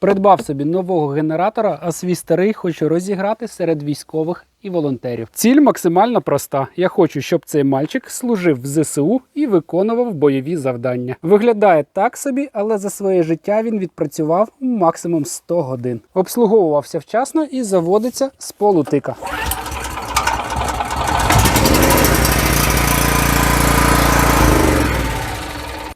Придбав собі нового генератора, а свій старий хочу розіграти серед військових і волонтерів. Ціль максимально проста. Я хочу, щоб цей мальчик служив в ЗСУ і виконував бойові завдання. Виглядає так собі, але за своє життя він відпрацював максимум 100 годин. Обслуговувався вчасно і заводиться з полутика.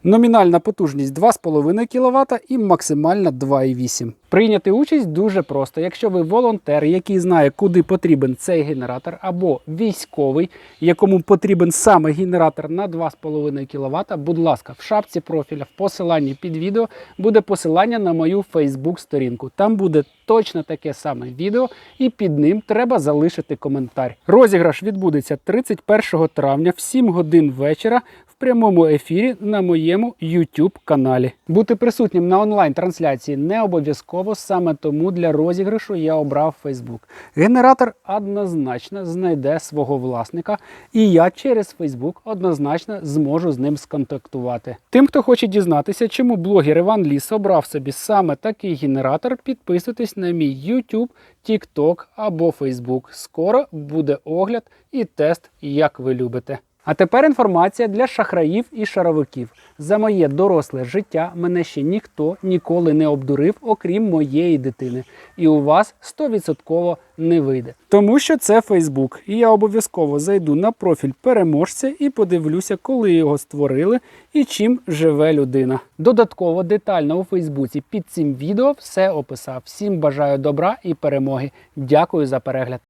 Номінальна потужність 2,5 кВт і максимальна 2,8. Прийняти участь дуже просто. Якщо ви волонтер, який знає, куди потрібен цей генератор, або військовий, якому потрібен саме генератор на 2,5 кВт, будь ласка, в шапці профіля, в посиланні під відео буде посилання на мою Facebook сторінку. Там буде точно таке саме відео, і під ним треба залишити коментар. Розіграш відбудеться 31 травня в 7 годин вечора прямому ефірі на моєму YouTube каналі. Бути присутнім на онлайн-трансляції не обов'язково, саме тому для розіграшу я обрав Facebook. Генератор однозначно знайде свого власника, і я через Facebook однозначно зможу з ним сконтактувати. Тим, хто хоче дізнатися, чому блогер Іван Ліс обрав собі саме такий генератор, підписуйтесь на мій YouTube, TikTok або Facebook. Скоро буде огляд і тест, як ви любите. А тепер інформація для шахраїв і шаровиків. За моє доросле життя мене ще ніхто ніколи не обдурив, окрім моєї дитини. І у вас 100% не вийде. Тому що це Фейсбук. І я обов'язково зайду на профіль переможця і подивлюся, коли його створили і чим живе людина. Додатково детально у Фейсбуці під цим відео все описав. Всім бажаю добра і перемоги. Дякую за перегляд.